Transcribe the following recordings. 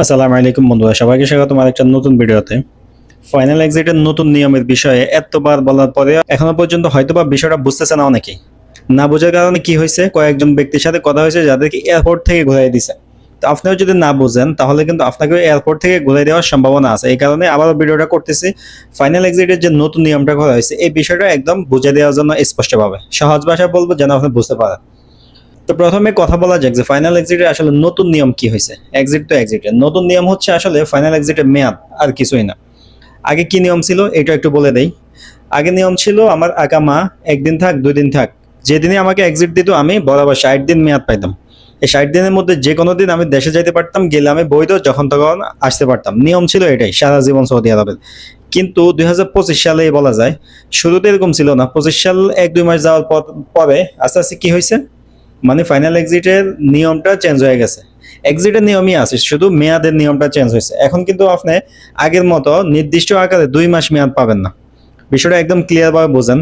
আসসালামু আলাইকুম বন্ধুরা, সবাইকে স্বাগত আমার একটা নতুন ভিডিওতে। ফাইনাল এক্সিটের নতুন নিয়মের বিষয়ে এতবার বলার পরে এখনও পর্যন্ত হয়তোবা বিষয়টা বুঝতেছে না অনেকেই। না বোঝার কারণে কি হয়েছে, কয়েকজন ব্যক্তির সাথে কথা হয়েছে যাদেরকে এয়ারপোর্ট থেকে ঘুরাই দিছে। তো আপনিও যদি না বুঝেন, তাহলে কিন্তু আপনাকে এয়ারপোর্ট থেকে ঘুরাই দেওয়ার সম্ভাবনা আছে। এই কারণে আবারও ভিডিওটা করতেছি। ফাইনাল এক্সিটের যে নতুন নিয়মটা করা হয়েছে, এই বিষয়টা একদম বুঝে দেওয়ার জন্য স্পষ্টভাবে। সহজ ভাষায় বলব যেন আপনি বুঝতে পারেন। তো প্রথমে কথা বলা যাক যে ফাইনাল এক্সিটের আসলে নতুন নিয়ম কি হয়েছে এক্সিট তো এক্সিটের নতুন নিয়ম হচ্ছে আসলে ফাইনাল এক্সিটের মেয়াদ আর কিছুই না। আগে কি নিয়ম ছিল? এটা একটু বলে দেই। আগে নিয়ম ছিল, আমার আঁকা মা একদিন থাক দুই দিন থাক। যেদিনই আমাকে এক্সিট দিত, আমি বরাবর ষাট দিন মেয়াদ পাইতাম। এই ষাট দিনের মধ্যে যে কোনো দিন আমি দেশে যাইতে পারতাম, গেলে আমি বৈধ যখন তখন আসতে পারতাম। নিয়ম ছিল এটাই, সারা জীবন সৌদি আরবের। কিন্তু দুই হাজার পঁচিশ সালে বলা যায়, শুরুতে এরকম ছিল না। পঁচিশ সাল এক দুই মাস যাওয়ার পর পরে আস্তে আস্তে কি হয়েছে মানে ফাইনাল এক্সিটের নিয়মটা চেঞ্জ হয়ে গেছে। এক্সিটের নিয়মই আছে, শুধু মেয়াদের নিয়মটা চেঞ্জ হয়েছে। এখন কিন্তু আপনি আগের মতো নির্দিষ্ট আকারে দুই মাস মেয়াদ পাবেন না। বিষয়টা একদম ক্লিয়ারভাবে বোঝেন।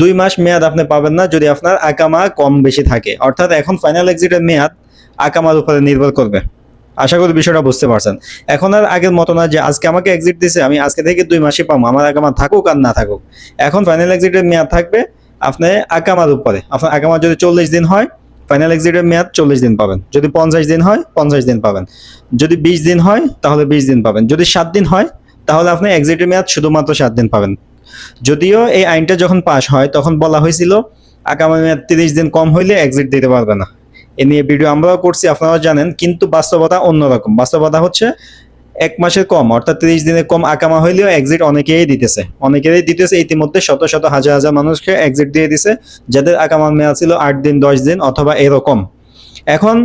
দুই মাস মেয়াদ আপনি পাবেন না যদি আপনার আকামা কম বেশি থাকে। অর্থাৎ এখন ফাইনাল এক্সিটের মেয়াদ আকামার উপরে নির্ভর করবে। আশা করি বিষয়টা বুঝতে পারছেন। এখন আর আগের মতো না যে আজকে আমাকে এক্সিট দিছে, আমি আজকে থেকে দুই মাসে পাবো। আমার আকামা থাকুক আর না থাকুক। এখন ফাইনাল এক্সিটের মেয়াদ থাকবে আপনি আকামার উপরে। আপনার আকামা যদি চল্লিশ দিন হয় ফাইনাল এক্সিটের মেয়াদ চল্লিশ দিন পাবেন। যদি পঞ্চাশ দিন হয়, পঞ্চাশ দিন পাবেন। যদি বিশ দিন হয়, তাহলে বিশ দিন পাবেন। যদি সাত দিন হয়, তাহলে আপনি এক্সিটের মেয়াদ শুধুমাত্র সাত দিন পাবেন। যদিও এই আইনটা যখন পাশ হয়, তখন বলা হয়েছিল, আগামী মেয়াদ তিরিশ দিন কম হইলে এক্সিট দিতে পারবে না। এ নিয়ে ভিডিও আমরাও করছি, আপনারাও জানেন, কিন্তু বাস্তবতা অন্যরকম। বাস্তবতা হচ্ছে এক মাসের কম, অর্থাৎ তিরিশ দিনের কম আকামা হইলেও এক্সিট অনেকেই দিতেছে। অনেকেরই দিতেছে, ইতিমধ্যে শত শত হাজার হাজার মানুষকে এক্সিট দিয়ে দিছে, যাদের আকামার মেয়াদ ছিল আট দিন, দশ দিন অথবা এরকম। এখন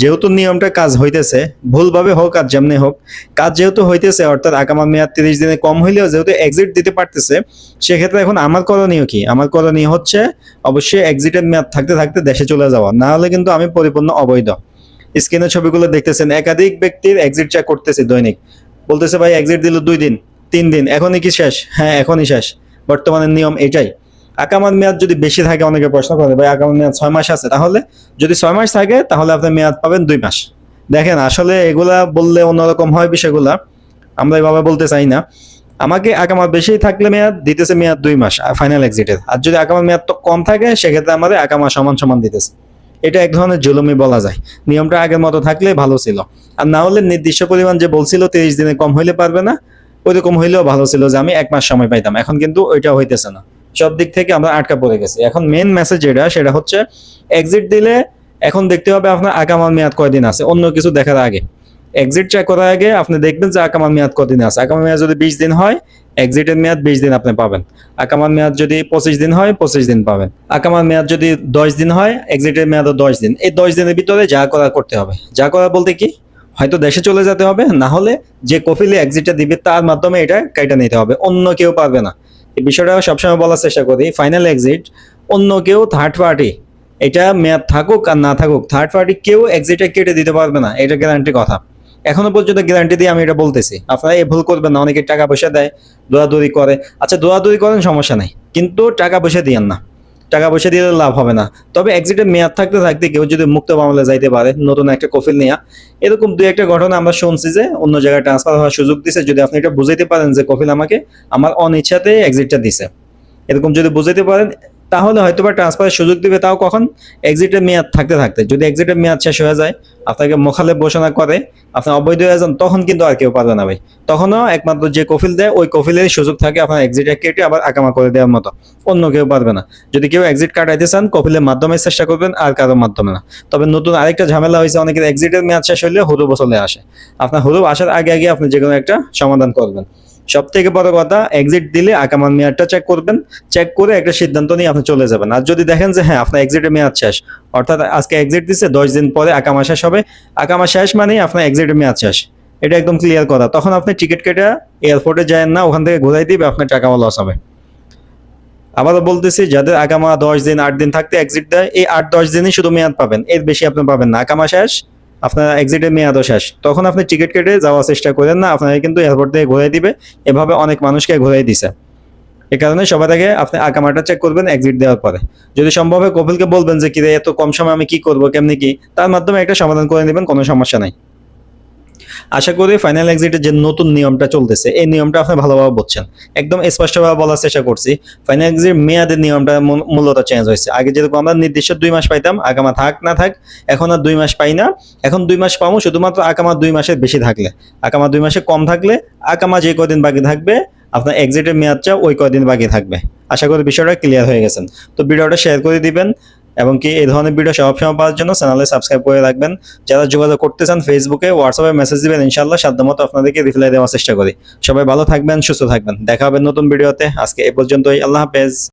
যেহেতু নিয়মটা কাজ হইতেছে, ভুলভাবে হোক আর যেমনি হোক, কাজ যেহেতু হইতেছে, অর্থাৎ আকামার মেয়াদ তিরিশ দিনে কম হইলেও যেহেতু এক্সিট দিতে পারতেছে, সেক্ষেত্রে এখন আমার করণীয় কি? আমার করণীয় হচ্ছে অবশ্যই এক্সিটের মেয়াদ থাকতে থাকতে দেশে চলে যাওয়া, না হলে কিন্তু আমি পরিপূর্ণ অবৈধ। স্ক্রিনের ছবিগুলো দেখতেছেন, একাধিক ব্যক্তির এক্সিট চেক করতেছে দৈনিক। বলতেছে, ভাই এক্সিট দিল দুই দিন, তিন দিন, এখনই কি শেষ? হ্যাঁ এখনই শেষ, বর্তমানে নিয়ম এটাই। আকামার মেয়াদ যদি বেশি থাকে, অনেকে প্রশ্ন করে, ভাই আকামার মেয়াদ ছয় মাস আছে, তাহলে? যদি ছয় মাস থাকে, তাহলে আপনি মেয়াদ পাবেন দুই মাস। দেখেন, আসলে এগুলা বললে অন্যরকম হয় বিষয়গুলা, আমরা এভাবে বলতে চাই না। আমাকে আকামার বেশি থাকলে মেয়াদ, দিতেছে মেয়াদ দুই মাস ফাইনাল এক্সিটের আর যদি আকামার মেয়াদ তো কম থাকে, সেক্ষেত্রে আমাদের আকামা সমান সমান দিতেছে। এটা এক ধরনের জুলুমি বলা যায়। নিয়মটা আগের মতো থাকলে ভালো ছিল। আর না হলে নির্দিষ্ট পরিমাণ যে বলছিল তিরিশ দিনে কম হইলে পারবে না। ওইরকম হইলেও ভালো ছিল যে আমি এক মাস সময় পাইতাম। এখন কিন্তু ওইটা হইতেছে না। সব দিক থেকে আমরা আটকা পড়ে গেছি। এখন মেন মেসেজ যেটা, সেটা হচ্ছে এক্সিট দিলে এখন দেখতে হবে আপনার আকামার মেয়াদ কয়দিন আছে। অন্য কিছু দেখার আগে। এক্সিট চেক করার আগে আপনি দেখবেন যে আকামার মেয়াদ কদিন আছে। আকামার মেয়াদ যদি বিশ দিন হয় এক্সিটের মেয়াদ বিশ দিন আপনি পাবেন। আকামার মেয়াদ যদি পঁচিশ দিন হয়, পঁচিশ দিন পাবেন। আকামার মেয়াদ যদি দশ দিন হয় এক্সিটের মেয়াদও দশ দিন। এই দশ দিনের ভিতরে যা করা করতে হবে। যা করা বলতে কি? হয়তো দেশে চলে যেতে হবে, না হলে যে কফিলে এক্সিটটা দিবে, তার মাধ্যমে এটা কেটে নিতে হবে। অন্য কেউ পারবে না। এই বিষয়টা সবসময় বলার চেষ্টা করি ফাইনাল এক্সিট অন্য কেউ থার্ড পার্টি এটা মেয়াদ থাকুক আর না থাকুক থার্ড পার্টি কেউ এক্সিটে কেটে দিতে পারবে না। এটা গ্যারান্টি কথা। এখনও পর্যন্ত গ্যারান্টি দিয়ে আমি এটা বলতেছি। আপনারা এই ভুল করবেন না, অনেকে টাকা পয়সা দেয় দৌড়াদৌড়ি করে। আচ্ছা দৌড়াদৌড়ি করেন সমস্যা নাই, কিন্তু টাকা পয়সা দিয়েন না। টাকা পয়সা দিলে লাভ হবে না। তবে এক্সিটের মেয়াদ থাকতে থাকতে কেউ যদি মুক্ত মামলা যাইতে পারে, নতুন একটা কফিল নেওয়া এরকম দুই একটা ঘটনা আমরা শুনছি যে অন্য জায়গায় ট্রান্সফার হওয়ার সুযোগ দিছে। যদি আপনি এটা বুঝাইতে পারেন যে কফিল আমাকে, আমার অনিচ্ছাতে এক্সিটটা দিছে। এরকম যদি বুঝাইতে পারেন তাহলে হয়তো বা ট্রান্সফারের সুযোগ দিবে, তাও কখন? এক্সিটের মেয়াদ থাকতে থাকতে। যদি এক্সিটের মেয়াদ শেষ হয়ে যায়, আপনাকে মোখালে ঘোষণা করে, আপনি অবৈধ হয়ে তখন কিন্তু আর কেউ পারবে না ভাই। তখনও একমাত্র যে কফিল দেয়, ওই কফিলের সুযোগ থাকে আপনার এক্সিট কেটে আবার আকামা করে দেওয়ার মতো। অন্য কেউ পারবে না। যদি কেউ এক্সিট কাটাইতে চান, কফিলের মাধ্যমে চেষ্টা করবেন, আর কারোর মাধ্যমে না। তবে নতুন আরেকটা ঝামেলা হয়েছে, অনেকের এক্সিটের মেয়াদ শেষ হলে হুরুব চলে আসে। আপনার হুরুব আসার আগে আগে আপনি যে কোনো একটা সমাধান করবেন। সব থেকে বড় কথা এক্সিট দিলে আকামার মেয়াদটা চেক করবেন চেক করে একটা সিদ্ধান্ত নিয়ে আপনি চলে যাবেন। আর যদি দেখেন যে হ্যাঁ আপনার এক্সিটের মেয়াদ শেষ, অর্থাৎ আজকে এক্সিট দিচ্ছে দশ দিন পরে আকামা শেষ হবে। আকামা শেষ মানেই আপনার এক্সিটের মেয়াদ শেষ। এটা একদম ক্লিয়ার কথা। তখন আপনি টিকিট কেটে এয়ারপোর্টে যায় না, ওখান থেকে ঘুরাই দিবে, আপনার টাকাও লস হবে। আবারও বলতেছি, যাদের আগামা দশ দিন, আট দিন থাকতে এক্সিট দেয়, এই আট দশ দিনই শুধু মেয়াদ পাবেন, এর বেশি আপনি পাবেন না। আকামা শেষ আপনার এক্সিটের মেয়াদও শেষ। তখন আপনি টিকিট কেটে যাওয়ার চেষ্টা করেন না, আপনাকে কিন্তু এয়ারপোর্ট থেকে ঘুরাই দিবে। এভাবে অনেক মানুষকে ঘুরাই দিছে। এ কারণে সবার আগে আপনি আকামাটা চেক করবেন এক্সিট দেওয়ার পরে। যদি সম্ভব হয় কপিলকে বলবেন যে, কিরে, এত কম সময় আমি কি করব? কেমনি কি? তার মাধ্যমে একটা সমাধান করে নেবেন, কোনো সমস্যা নাই। আশা করি ফাইনাল এক্সিটের যে নতুন নিয়মটা চলতেছে, এই নিয়মটা আপনি ভালোভাবে বুঝছেন। একদম স্পষ্টভাবে বলার চেষ্টা করছি ফাইনাল এক্সিট মেয়াদের নিয়মটা মূলত চেঞ্জ হয়েছে। আগে যেরকম আমরা নির্দিষ্ট দুই মাস পাইতাম, আগামা থাক না থাক, এখন আর দুই মাস পাই না। এখন দুই মাস পাবো, শুধুমাত্র আকামা দুই মাসের বেশি থাকলে। আকামা দুই মাসে কম থাকলে আকামা যে কদিন বাকি থাকবে, আপনার এক্সিটের মেয়াদটা ওই কদিন বাকি থাকবে। আশা করি বিষয়টা ক্লিয়ার হয়ে গেছেন। তো ভিডিওটা শেয়ার করে দিবেন। এবং কি এই ধরনের ভিডিও সবসময় পাওয়ার জন্য চ্যানেলে সাবস্ক্রাইব করে রাখবেন। যারা যোগাযোগ করতে চান ফেসবুকে হোয়াটসঅ্যাপে মেসেজ দিবেন ইনশাল্লাহ সাধ্যমতো আপনাদেরকে রিপ্লাই দেওয়ার চেষ্টা করি। সবাই ভালো থাকবেন, সুস্থ থাকবেন। দেখা হবে নতুন ভিডিওতে আজকে এ পর্যন্তই। আল্লাহ হাফেজ।